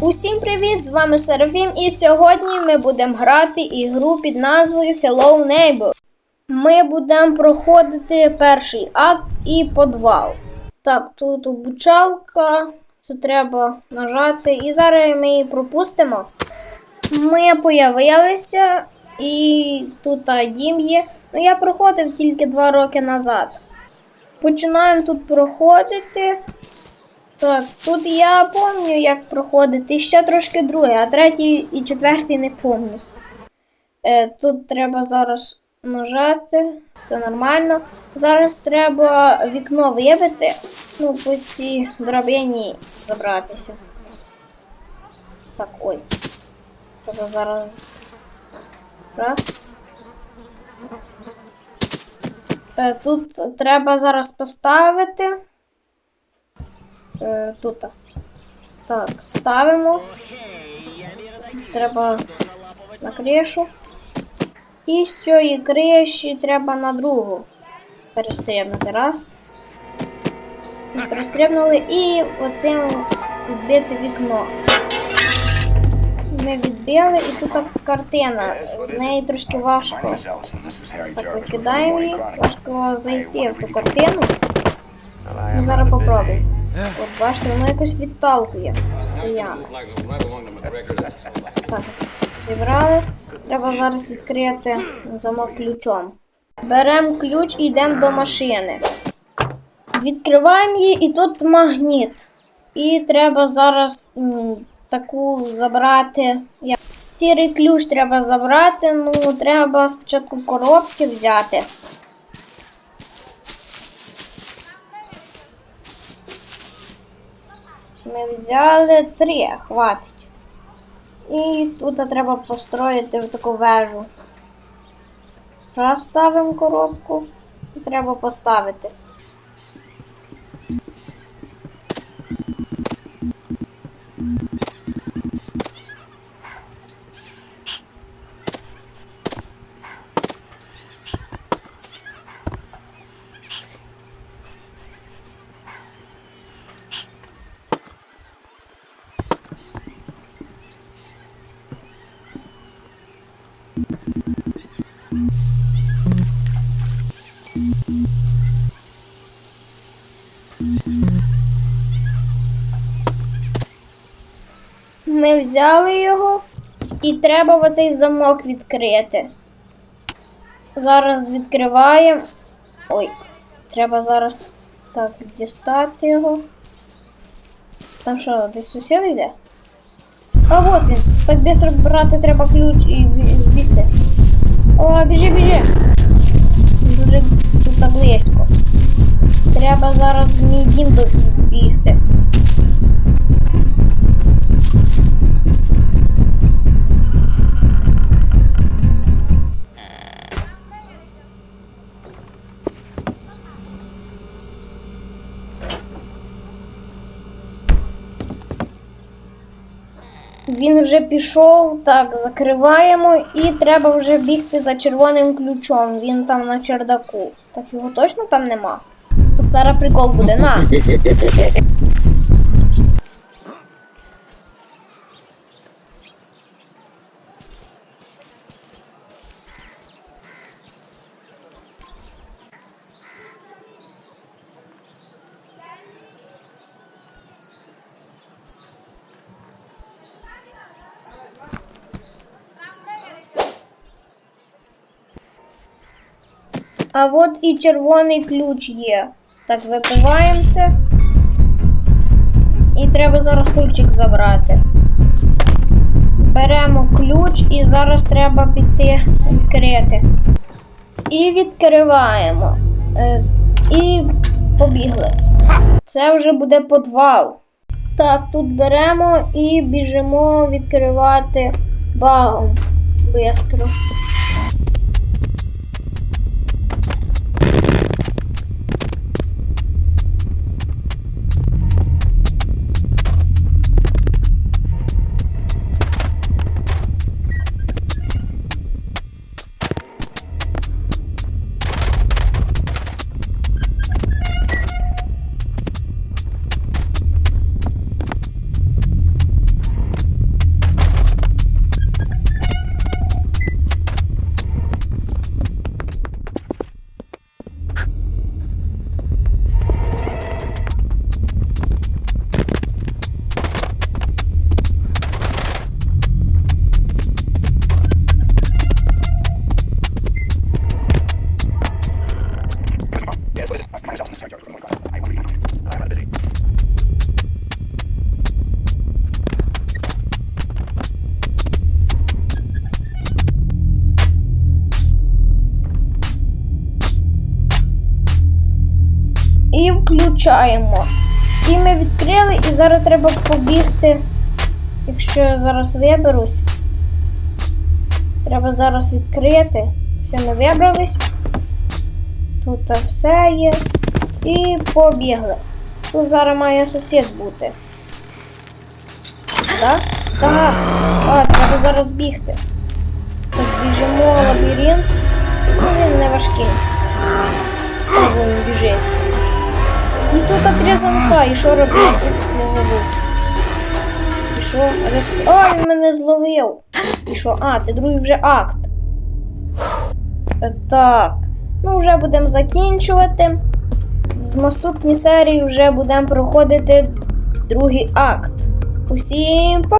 Усім привіт! З вами Серафім, і сьогодні ми будемо грати ігру під назвою Hello Neighbor. Ми будемо проходити перший акт і подвал. Так, тут обучалка, тут треба нажати, і зараз ми її пропустимо. Ми появилися, і тут дім є. Ну я проходив тільки два роки назад. Починаємо тут проходити. Так, тут я пам'ятаю, як проходити. І ще трошки друге, а третій і четвертий не пам'ятаю. Е, тут треба зараз нажати, все нормально. Зараз треба вікно вибити, ну, по цій драбині забратися. Так, ой. Треба зараз. Раз. Е, тут треба зараз поставити. Е, тут. Так, ставимо. Треба на кришу. І з цієї криші треба на другу перестрибнути. Раз. Перестрибнули і оцим відбити вікно. Ми відбили і тут так картина. В неї трошки важко. Так, викидаємо її. Важко зайти в ту картину. Ми зараз попробуємо. От бачите, воно якось відталкує. Стоянно. Так, зібрали. Треба зараз відкрити замок ключом. Беремо ключ і йдемо до машини. Відкриваємо її і тут магніт. І треба зараз м, таку забрати. Сірий ключ треба забрати. Ну, треба спочатку коробки взяти. Ми взяли три, хватить. І тут треба построїти в таку вежу. Раз ставимо коробку, треба поставити. Ми взяли його і треба оцей замок відкрити. Зараз відкриваємо. Ой, треба зараз так дістати його. Там що, десь сусід йде? А от він. Так швидко брати треба ключ і бігти. О, біжи, біжи. Дуже тут близько. Треба зараз в мій дім бігти. Він вже пішов, так, закриваємо і треба вже бігти за червоним ключом. Він там на чердаку. Так його точно там нема. Сара прикол буде, на. А от і червоний ключ є. Так, випиваємо це. І треба зараз ключик забрати. Беремо ключ і зараз треба піти відкрити. І відкриваємо. Е, і побігли. Це вже буде подвал. Так, тут беремо і біжимо відкривати багом. Бистро. І включаємо. І ми відкрили, і зараз треба побігти. Якщо я зараз виберусь. Треба зараз відкрити. Все, ми вибрались. Тут все є. І побігли. Тут зараз має сусід бути. Так? Так. А, треба зараз бігти. Так, біжимо лабіринт. Він не важкий. Тут три замка, і що робити? Не забув. І що? Рес... А, він мене зловив. І що? А, це другий вже акт. Е, Так. Ну, вже будемо закінчувати. В наступній серії вже будемо проходити другий акт. Усім па!